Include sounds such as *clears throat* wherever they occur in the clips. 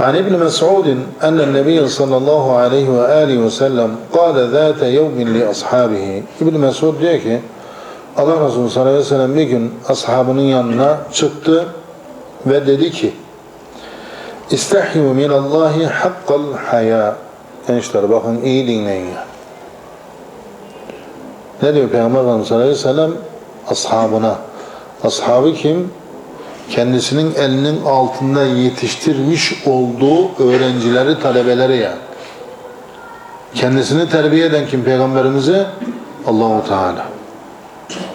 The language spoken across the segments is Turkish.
عن ابن مسعود أن النبي صلى الله عليه وآله وسلم قال ذات يوم لأصحابه İbn Mesud diyor ki Allah Resulü sallallahu aleyhi ve sellem bir gün ashabının yanına çıktı ve dedi ki İstehyu minallahi hakkal haya Gençler bakın iyi dinleyin ya. Ne diyor Peygamber Efendimiz sallallahu aleyhi ve sellem ashabına? Ashabı kim? Kendisinin elinin altında yetiştirmiş olduğu öğrencileri, talebeleri yani. Kendisini terbiye eden kim Peygamberimize? Allahu Teala.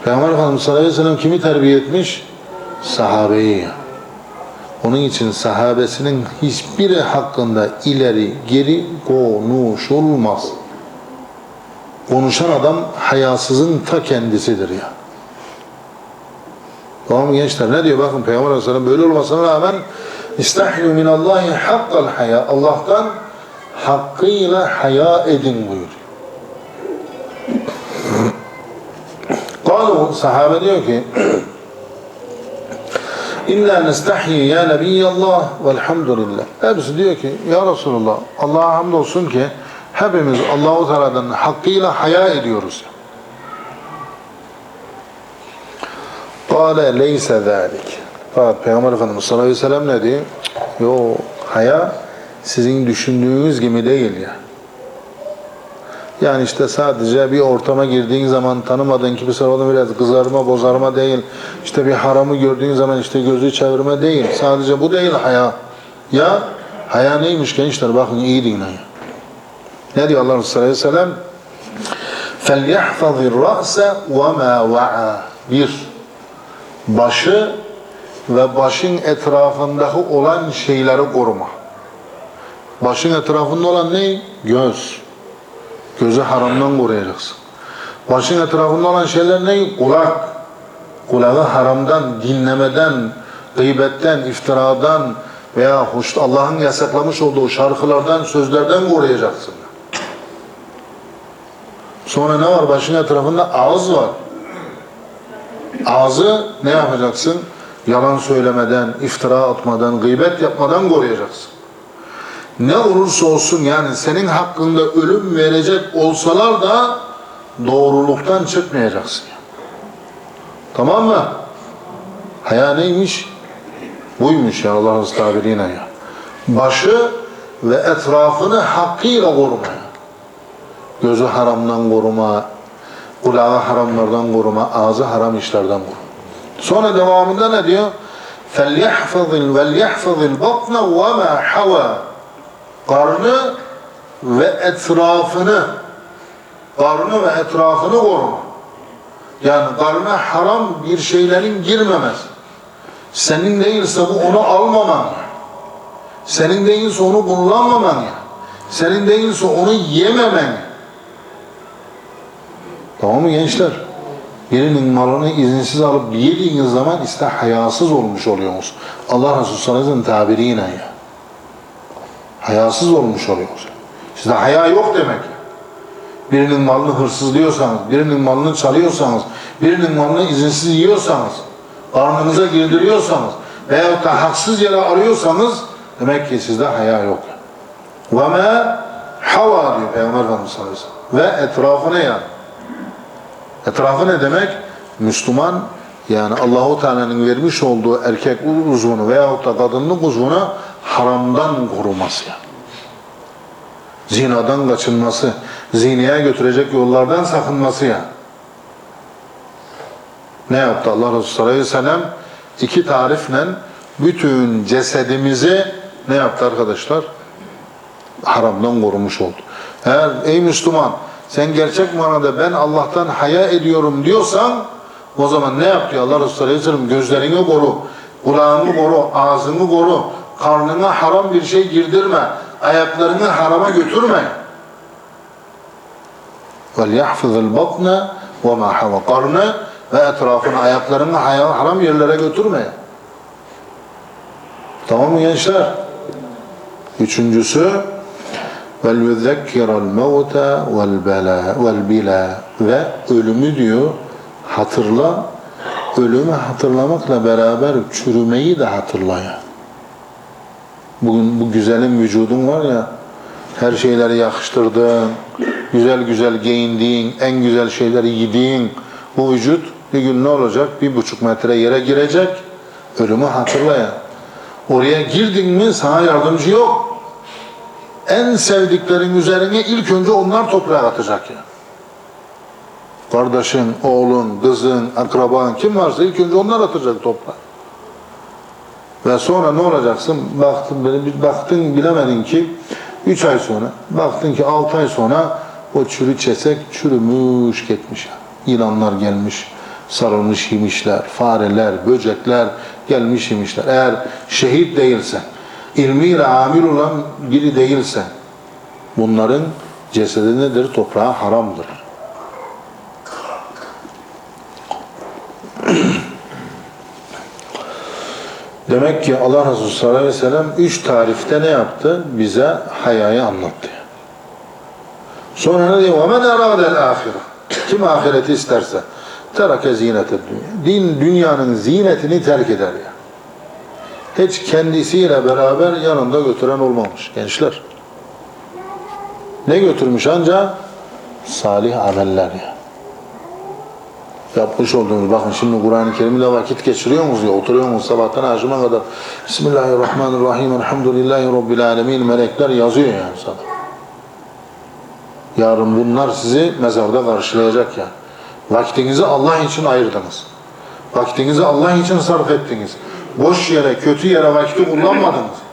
Peygamber Efendimiz sallallahu aleyhi ve sellem kimi terbiye etmiş? Sahabeyi yani. Onun için sahabesinin hiçbiri hakkında ileri geri konuşulmaz. Konuşan adam hayasızın ta kendisidir ya. Tamam gençler? Ne diyor? Bakın Peygamber Aleyhisselam böyle olmasına rağmen İstahyu minallahi hakkal haya. Allah'tan hakkıyla haya edin buyuruyor. Kalu sahabe diyor ki İnna nestahyi ya Nebiyallah velhamdülillah. Hepsi diyor ki ya Resulullah Allah'a hamdolsun ki hepimiz Allahu Teala'dan hakkıyla haya ediyoruz. Kale leyse zâlik. Fakat Peygamber Efendimiz sallallahu aleyhi ve sellem ne diyor? Yo haya sizin düşündüğünüz gibi değil ya. Yani işte sadece bir ortama girdiğin zaman tanımadığın kimse onu biraz kızarma, bozarma değil. İşte bir haramı gördüğün zaman işte gözü çevirme değil. Sadece bu değil haya. Ya haya neymiş gençler bakın iyi dinleyin. Ne diyor Allah Resulü Aleyhisselam? فَلْيَحْفَظِ الرَّأْسَ وَمَا وَعَى Bir, başı ve başın etrafındaki olan şeyleri koruma. Başın etrafında olan ne? Göz. Gözü haramdan koruyacaksın. Başın etrafında olan şeyler ne? Kulak. Kulağı haramdan, dinlemeden, gıybetten, iftiradan veya hoş, Allah'ın yasaklamış olduğu şarkılardan, sözlerden koruyacaksın. Sonra ne var? Başın etrafında ağız var. Ağzı ne yapacaksın? Yalan söylemeden, iftira atmadan, gıybet yapmadan koruyacaksın. Ne olursa olsun yani senin hakkında ölüm verecek olsalar da doğruluktan çıkmayacaksın. Tamam mı? Haya neymiş? Buymuş ya Allah'ın tabiriyle ya. Başı ve etrafını hakkıyla korumaya. Gözü haramdan koruma, kulağı haramlardan koruma, ağzı haram işlerden koruma. Sonra devamında ne diyor? فَلْيَحْفَظِ وَلْيَحْفَظِ الْبَطْنَ وَمَا حَوَى Karnı ve etrafını karnı ve etrafını koruma. Yani karnına haram bir şeylerin girmemez. Senin değilse bu onu almaman. Senin değilse onu kullanmaman. Senin değilse onu yememen. Tamam mı gençler? Birinin malını izinsiz alıp yediğiniz zaman işte hayasız olmuş oluyorsunuz. Allah Resulü sallallahu tabiriyle ya. Hayasız olmuş oluyorsunuz. Sizde haya yok demek. Birinin malını hırsızlıyorsanız, birinin malını çalıyorsanız, birinin malını izinsiz yiyorsanız, karnınıza girdiriyorsanız veya da haksız yere arıyorsanız demek ki sizde haya yok. Ve me hava diyor Peygamber Efendimiz sallallahu aleyhi ve sellem. Ve etrafına yani Etrafı ne demek? Müslüman yani Allahu Teala'nın vermiş olduğu erkek uzvunu veyahut da kadınlık uzvunu haramdan koruması. Zinadan kaçınması, zineye götürecek yollardan sakınması ya. Ne yaptı Allah Resulü sallallahu? İki tarifle bütün cesedimizi ne yaptı arkadaşlar? Haramdan korumuş oldu. Eğer ey Müslüman sen gerçek manada ben Allah'tan haya ediyorum diyorsan o zaman ne yap diyor Allah Resulü sallallahu aleyhi ve sellem? Gözlerini koru, kulağını koru, ağzını koru, karnına haram bir şey girdirme, ayaklarını harama götürme. وَلْيَحْفِظِ الْبَطْنَ وَمَا حَوَ Karnı ve etrafını, ayaklarını haram yerlere götürme. Tamam mı gençler? Üçüncüsü وَلْيُذَكِّرَ الْمَوْتَ وَالْبَلَى وَالْبِلَى Ve ölümü diyor hatırla, ölümü hatırlamakla beraber çürümeyi de hatırlaya. Bugün bu güzelim vücudun var ya, her şeyleri yakıştırdın, güzel güzel giyindiğin, en güzel şeyleri yediğin bu vücut bir gün ne olacak? Bir buçuk metre yere girecek, ölümü hatırlayan. Oraya girdin mi sana yardımcı yok. En sevdiklerin üzerine ilk önce onlar toprağa atacak ya. Kardeşin, oğlun, kızın, akraban kim varsa ilk önce onlar atacak toprağa. Ve sonra ne olacaksın? Baktın, bir baktın bilemedin ki 3 ay sonra, baktın ki 6 ay sonra o çürü çesek çürümüş gitmiş. Yılanlar gelmiş, sarılmış yemişler, fareler, böcekler gelmiş yemişler. Eğer şehit değilsen, ilmiyle amil olan biri değilsen, bunların cesedi nedir? Toprağa haramdır. *clears throat* Demek ki Allah Resulü sallallahu aleyhi ve sellem üç tarifte ne yaptı? Bize hayayı anlattı. Sonra ne diyor? وَمَنْ اَرَادَ الْآخِرَةِ Kim ahireti isterse terake zinete dünya. Din dünyanın zinetini terk eder ya. Hiç kendisiyle beraber yanında götüren olmamış gençler. Ne götürmüş ancak? Salih ameller ya. Yapmış olduğunuz bakın şimdi Kur'an-ı Kerim'de vakit geçiriyor musunuz ya oturuyor musunuz sabahtan akşama kadar. Bismillahirrahmanirrahim Elhamdülillahi Rabbil Alemin melekler yazıyor yani sana yarın bunlar sizi mezarda karşılayacak yani vaktinizi Allah için ayırdınız. Vaktinizi Allah için sarf ettiniz boş yere kötü yere vakti kullanmadınız